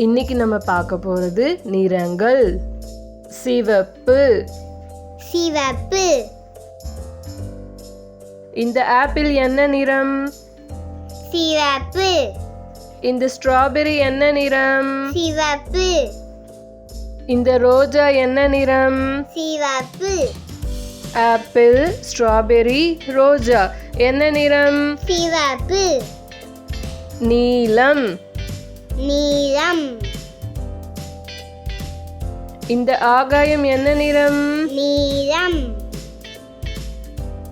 இன்னைக்கு நம்ம பார்க்க போகிறது நிறங்கள். சிவப்பு. சிவப்பு. இந்த ஆப்பிள் என்ன நிறம்? சிவப்பு. இந்த ஸ்ட்ராபெரி என்ன நிறம்? சிவப்பு. இந்த ரோஜா என்ன நிறம்? சிவப்பு. ஆப்பிள் ஸ்ட்ராபெரி ரோஜா. என்ன நிறம்? சிவப்பு. நீலம். நீலம் இந்த ஆகாயம் என்ன நிறம்? நீலம்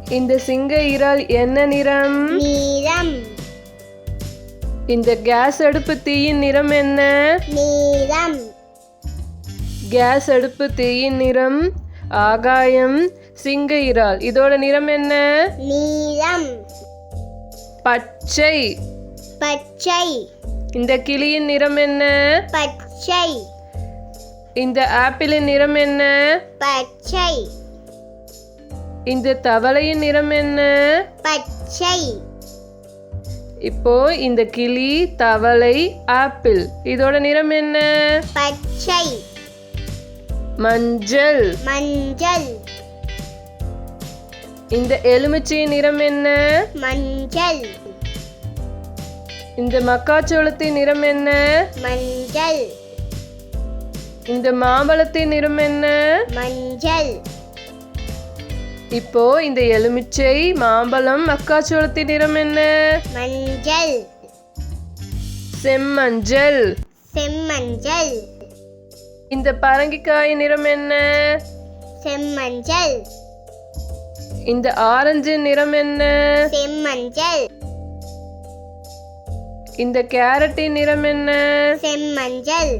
இந்த சிங்க இறால் என்ன நிறம்? நீலம் இந்த கேஸ் அடுப்பு தீயின் நிறம் என்ன? நீலம் கேஸ் அடுப்பு தீயின் நிறம். ஆகாயம் சிங்க இறால். இதோட நிறம் என்ன? நீலம் பச்சை. பச்சை. இந்த கிளியின் நிறம் என்ன? பச்சை. இந்த ஆப்பிளின் நிறம் என்ன? பச்சை. இந்த தவளையின் நிறம் என்ன? பச்சை. இப்போ இந்த கிளி தவளை ஆப்பிள் இதோட நிறம் என்ன? பச்சை. மஞ்சள். மஞ்சள். இந்த எலுமிச்சையின் நிறம் என்ன? மஞ்சள். இந்த மக்காச்சோளத்தின் நிறம் என்ன? மஞ்சள். இந்த மாம்பழத்தின் நிறம் என்ன? மஞ்சள். இப்போ இந்த எலுமிச்சை மாம்பழம் மக்காச்சோளத்தின் நிறம் என்ன? மஞ்சள். செம்மஞ்சள். செம்மஞ்சள். இந்த பரங்கிக்காய் நிறம் என்ன? செம்மஞ்சள். இந்த ஆரஞ்சு நிறம் என்ன? செம்மஞ்சள். இந்த கேரட்டின் நிறம் என்ன? செம்மஞ்சள்.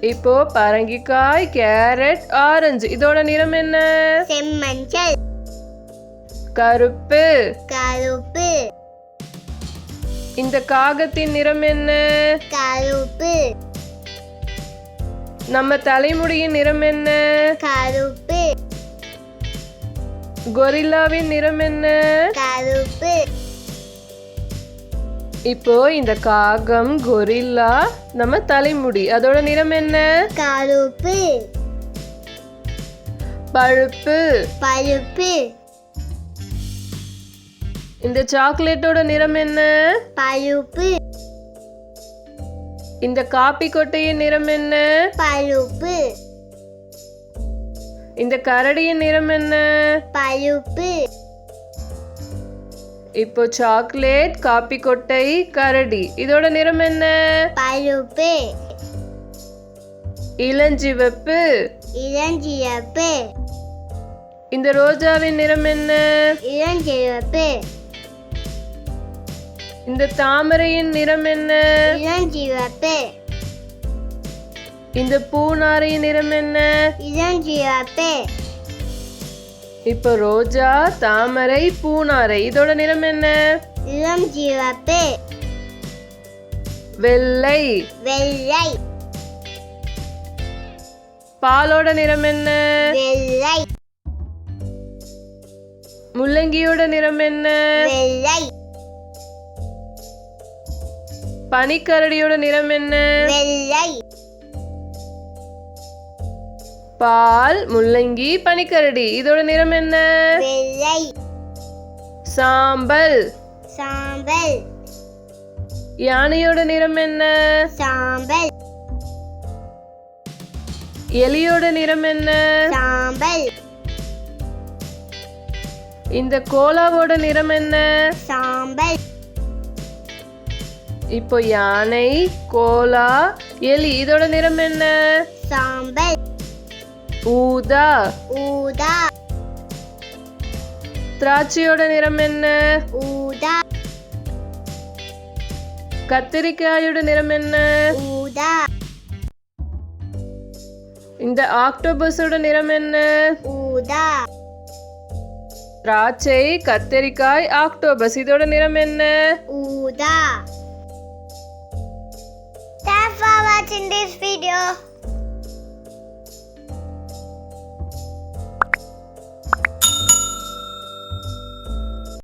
இப்போ பரங்கிக்காய் கேரட் ஆரஞ்சு. இதோட நிறம் என்ன? செம்மஞ்சள். கருப்பு. கருப்பு. இந்த காகத்தின் நிறம் என்ன? கருப்பு. நம்ம தலைமுடியின் நிறம் என்ன? கருப்பு. கொரில்லாவின் நிறம் என்ன? கருப்பு. இப்போ இந்த காகம் கொரில்லா நம்ம தலைமுடி. அதோட நிறம் என்ன? கருப்பு. பழுப்பு. பழுப்பு. இந்த சாக்லேட்டோட நிறம் என்ன? பழுப்பு. இந்த காப்பி கொட்டையின் நிறம் என்ன? பழுப்பு. இந்த கரடியின் நிறம் என்ன? பழுப்பு. இப்போ சாக்லேட் காப்பி கொட்டை கரடி. இதோட நிறம் என்ன? பழுப்பு இளஞ்சிவப்பு இளஞ்சிவப்பு இந்த ரோஜாவின் நிறம் என்ன? இளஞ்சிவப்பு இந்த தாமரையின் நிறம் என்ன? இளஞ்சிவப்பு இந்த பூநாரையின் நிறம் என்ன? இளஞ்சிவப்பு இப்போ ரோஜா தாமரை பூநாரை இதோட நிறம் என்ன? இளஞ்சிவப்பு வெள்ளை. வெள்ளை. பாலோட நிறம் என்ன? வெள்ளை. முள்ளங்கியோட நிறம் என்ன? வெள்ளை. பனிக்கரடியோட நிறம் என்ன? வெள்ளை. பால் முள்ளங்கி பனிக்கரடி. இதோட நிறம் என்ன? வெள்ளை. சாம்பல். சாம்பல். யானையோட நிறம் என்ன? சாம்பல். எலியோட நிறம் என்ன? சாம்பல். இந்த கோலாவோட நிறம் என்ன? சாம்பல். இப்போ யானை கோலா எலி இதோட நிறம் என்ன? சாம்பல். ஊதா. ஊதா. திராட்சையோட நிறம் என்ன? ஊதா. கத்திரிக்காயோட நிறம் என்ன? ஊதா. இந்த ஆக்டோபஸோட நிறம் என்ன? ஊதா. திராட்சை கத்தரிக்காய் ஆக்டோபஸ் இதோட நிறம் என்ன? ஊதா. Thanks for watching this video.